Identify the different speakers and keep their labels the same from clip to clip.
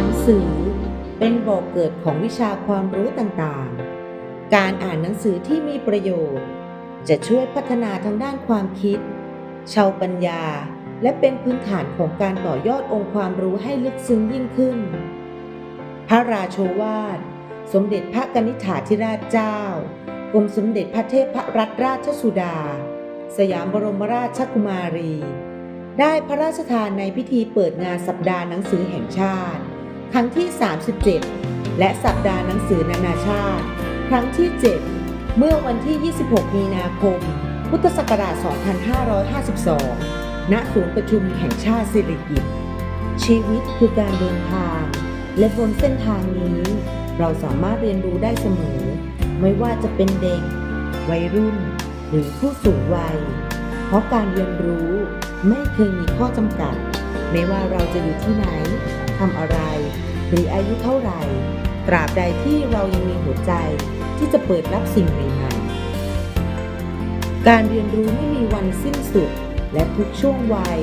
Speaker 1: ังสือเป็นบ่อกเกิดของวิชาความรู้ต่างๆ การอ่านหนังสือที่มีประโยชน์ จะช่วยพัฒนาทางด้านความคิด ชาวปัญญา และเป็นพื้นฐานของการต่อยอดองค์ความรู้ให้ลึกซึ้งยิ่งขึ้น พระราโชวาท สมเด็จพระกนิษฐาธิราชเจ้ากรมสมเด็จพระเทพรัตนราชสุดา สยามบรมราชกุมารี ได้พระราชทานในพิธีเปิดงานสัปดาห์หนังสือแห่งชาติ ครั้งที่ 37 และสัปดาห์หนังสือนานาชาติ ครั้งที่ 7 เมื่อวันที่ 26 มีนาคม พุทธศักราช 2552 ณ ศูนย์ประชุมแห่งชาติสิริกิติ์ชีวิตคือการเดินทาง และบนเส้นทางนี้ เราสามารถเรียนรู้ได้เสมอ ไม่ว่าจะเป็นเด็ก วัยรุ่น หรือผู้สูงวัย เพราะการเรียนรู้ไม่เคยมีข้อจำกัด ไม่ว่าเราจะอยู่ที่ไหน ทำอะไร หรืออายุเท่าไหร่ ตราบใดที่เรายังมีหัวใจที่จะเปิดรับสิ่งใหม่ๆ การเรียนรู้ไม่มีวันสิ้นสุด และทุกช่วงวัย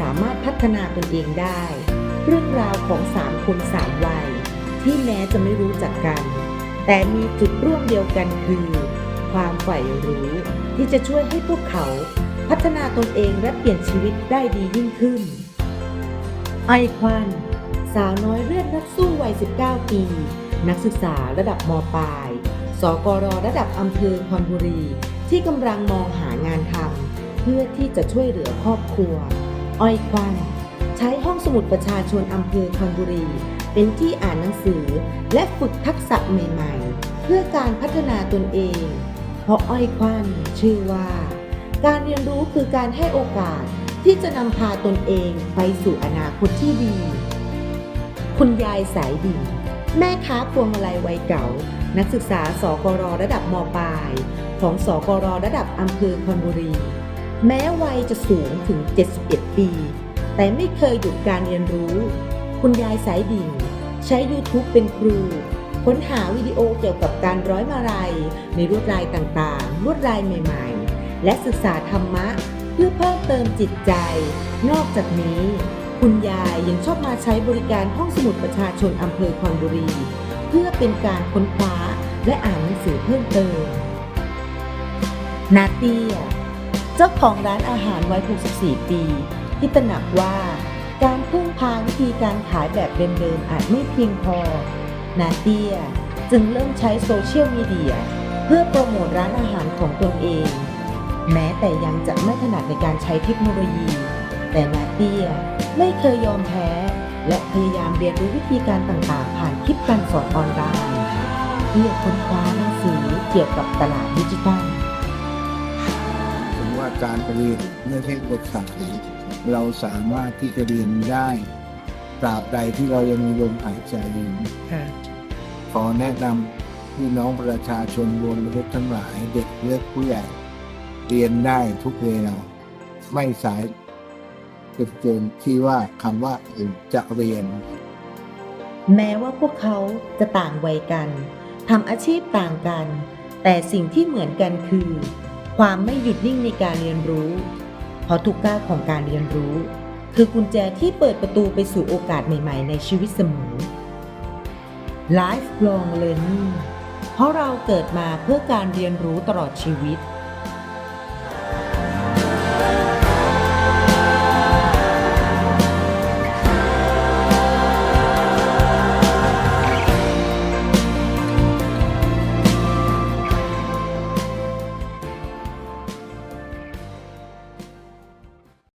Speaker 1: สามารถพัฒนาตนเองได้ เรื่องราวของสามคนสามวัย ที่แม้จะไม่รู้จักกัน แต่มีจุดร่วมเดียวกันคือ ความใฝ่รู้ที่จะช่วยให้พวกเขาพัฒนาตนเองและเปลี่ยนชีวิตได้ดียิ่งขึ้น ไอควัน สาวน้อยเลือดนักสู้วัย 19 ปี นักศึกษาระดับมปลาย สกรระดับอำเภอคอนบุรี ที่กำลังมองหางานทำเพื่อที่จะช่วยเหลือครอบครัว อ้อยควันใช้ห้องสมุดประชาชนอำเภอคอนบุรี เป็นที่อ่านหนังสือ และฝึกทักษะใหม่ ๆ เพื่อการพัฒนาตนเอง เพราะอ้อยควันชื่อว่า การเรียนรู้คือการให้โอกาสที่จะนำพาตนเองไปสู่อนาคตที่ดี คุณยายสายดิ่งแม่ค้าพวงมาลัยวัยเก่า นักศึกษาสกรระดับมปลาย ของสกรระดับอำเภอคอนบุรี แม้วัยจะสูงถึง 71 ปี แต่ไม่เคยหยุดการเรียนรู้ คุณยายสายดิ่ง ใช้ YouTube เป็นครู ค้นหาวิดีโอเกี่ยวกับการร้อยมาลัย ในลวดลายต่างๆ ลวดลายใหม่ๆ และศึกษาธรรมะ เพื่อเพิ่มเติมจิตใจ นอกจากนี้ คุณยายยังชอบมาใช้บริการห้องสมุดประชาชนอำเภอคอนบุรี เพื่อเป็นการค้นคว้าและอ่านหนังสือเพิ่มเติม นาเตีย เจ้าของร้านอาหารวัย 64 ปี ที่ตระหนักว่าการพึ่งพาวิธีการขายแบบเดิมๆอาจไม่เพียงพอ นาเตียจึงเริ่มใช้โซเชียลมีเดียเพื่อโปรโมทร้านอาหารของตนเอง แม้แต่ยังจะไม่ถนัดในการใช้เทคโนโลยี แต่นาเตียไม่เคยยอมแพ้ และพยายามเรียนรู้วิธีการต่างๆ ผ่านคลิปการสอนออนไลน์เพื่อค้นคว้าหนังสือเกี่ยวกับตลาดดิจิทัล
Speaker 2: ผมว่าการเรียนไม่ใช่บทสายเราสามารถที่จะเรียนได้ตราบใดที่เรายังมีลมหายใจอยู่ขอแนะนำพี่น้องประชาชนบนรถทั้งหลายเด็กเล็กผู้ใหญ่ เรียนได้ทุกเวลาไม่สาย เกินเกินที่ว่าคำว่าจะเรียน
Speaker 1: แม้ว่าพวกเขาจะต่างวัยกันทำอาชีพต่างกัน แต่สิ่งที่เหมือนกันคือ ความไม่หยุดนิ่งในการเรียนรู้ เพราะทุกก้าวของการเรียนรู้ คือกุญแจที่เปิดประตูไปสู่โอกาสใหม่ๆ ในชีวิตเสมอ Lifelong Learning เพราะเราเกิดมาเพื่อการเรียนรู้ตลอดชีวิต